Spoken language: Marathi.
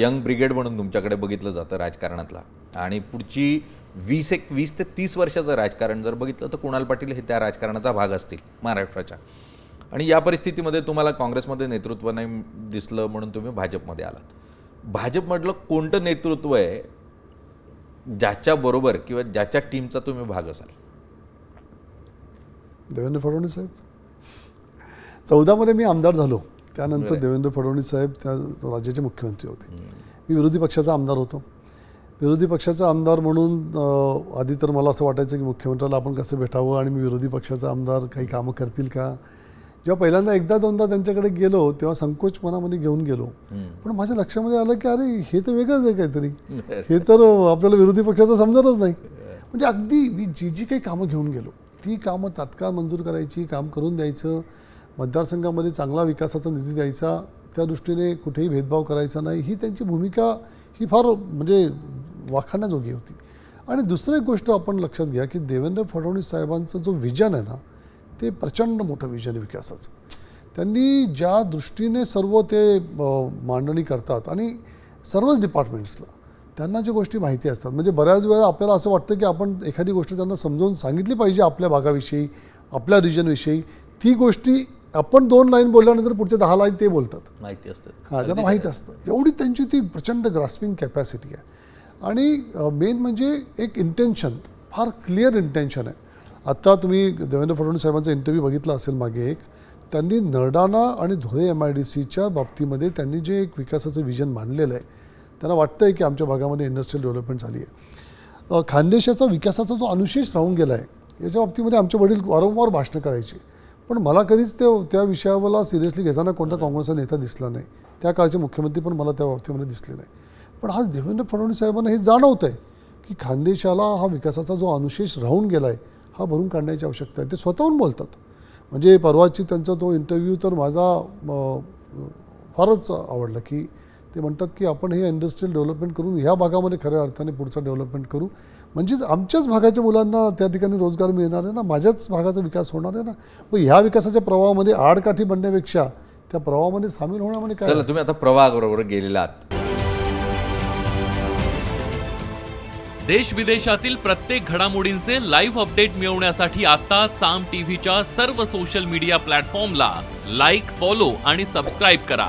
यंग ब्रिगेड म्हणून तुमच्याकडे बघितलं जातं राजकारणातला. आणि पुढची वीस एक वीस ते तीस वर्षाचं राजकारण जर बघितलं तर कुणाल पाटील हे त्या राजकारणाचा भाग असतील महाराष्ट्राच्या. आणि या परिस्थितीमध्ये तुम्हाला काँग्रेसमध्ये नेतृत्व नाही दिसलं म्हणून तुम्ही भाजपमध्ये आलात. भाजपमधलं कोणतं नेतृत्व आहे ज्याच्याबरोबर किंवा ज्याच्या टीमचा तुम्ही भाग असाल? देवेंद्र फडणवीस साहेब. चौदामध्ये मी आमदार झालो. त्यानंतर. देवेंद्र फडणवीस साहेब त्या राज्याचे मुख्यमंत्री होते. मी विरोधी पक्षाचा आमदार होतो. विरोधी पक्षाचा आमदार म्हणून आधी तर मला असं वाटायचं की मुख्यमंत्र्याला आपण कसं भेटावं आणि मी विरोधी पक्षाचा आमदार काही कामं करतील का? जेव्हा पहिल्यांदा एकदा दोनदा त्यांच्याकडे गेलो तेव्हा संकोच मनामध्ये घेऊन गेलो. पण माझ्या लक्षामध्ये आलं की अरे हे तर वेगळंच आहे काहीतरी. हे तर आपल्याला विरोधी पक्षाचं समजतच नाही. म्हणजे अगदी मी जी जी काही कामं घेऊन गेलो ती कामं तात्काळ मंजूर करायची काम करून द्यायचं. मतदारसंघामध्ये चांगला विकासाचा निधी द्यायचा त्या दृष्टीने कुठेही भेदभाव करायचा नाही. ही त्यांची भूमिका ही फार म्हणजे वाखाण्याजोगी होती. आणि दुसरी एक गोष्ट आपण लक्षात घ्या की देवेंद्र फडणवीस साहेबांचं जो विजन आहे ना ते प्रचंड मोठं विजन आहे विकासाचं. त्यांनी ज्या दृष्टीने सर्व ते मांडणी करतात आणि सर्वच डिपार्टमेंट्सला त्यांना ज्या गोष्टी माहिती असतात म्हणजे बऱ्याच वेळा आपल्याला असं वाटतं की आपण एखादी गोष्ट त्यांना समजावून सांगितली पाहिजे आपल्या भागाविषयी आपल्या रिजनविषयी ती गोष्टी आपण दोन लाईन बोलल्यानंतर पुढच्या दहा लाईन ते बोलतात. माहिती असतं हां त्यांना माहीत असतं. एवढी त्यांची ती प्रचंड ग्रास्पिंग कॅपॅसिटी आहे. आणि मेन म्हणजे एक इंटेन्शन फार क्लिअर इंटेन्शन आहे. आत्ता तुम्ही देवेंद्र फडणवीस साहेबांचा इंटरव्ह्यू बघितला असेल मागे एक त्यांनी नरडाणा आणि धुळे एम आय डी सीच्या बाबतीमध्ये त्यांनी जे एक विकासाचं विजन मांडलेलं आहे त्यांना वाटतं आहे की आमच्या भागामध्ये इंडस्ट्रियल डेव्हलपमेंट झाली आहे. खानदेशाचा विकासाचा जो अनुशेष राहून गेला आहे याच्या बाबतीमध्ये आमचे वडील वारंवार भाषणं करायचे. पण मला कधीच ते त्या विषयाला सिरियसली घेताना कोणता काँग्रेसचा नेता दिसला नाही. त्या काळचे मुख्यमंत्री पण मला त्या बाबतीमध्ये दिसले नाही. पण आज देवेंद्र फडणवीस साहेबांना हे जाणवत आहे की खानदेशाला हा विकासाचा जो अनुशेष राहून गेला आहे हा भरून काढण्याची आवश्यकता आहे. ते स्वतःहून बोलतात. म्हणजे परवाची त्यांचा तो इंटरव्ह्यू तर माझा फारच आवडला की ते म्हणतात की आपण हे इंडस्ट्रियल डेव्हलपमेंट करून ह्या भागामध्ये खऱ्या अर्थाने पुढचं डेव्हलपमेंट करू. म्हणजेच आमच्याच भागाच्या मुलांना त्या ठिकाणी रोजगार मिळणार आहे ना माझ्याच भागाचा विकास होणार आहे ना. मग ह्या विकासाच्या प्रवाहामध्ये आडकाठी बनण्यापेक्षा त्या प्रवाहामध्ये सामील होण्यामध्ये काय चला तुम्ही आता प्रवाहाबरोबर गेलेला आहात. देश विदेशातील प्रत्येक घडामोडींचे लाईव्ह अपडेट मिळवण्यासाठी आता साम टीव्हीच्या सर्व सोशल मीडिया प्लॅटफॉर्मला लाईक फॉलो आणि सबस्क्राईब करा.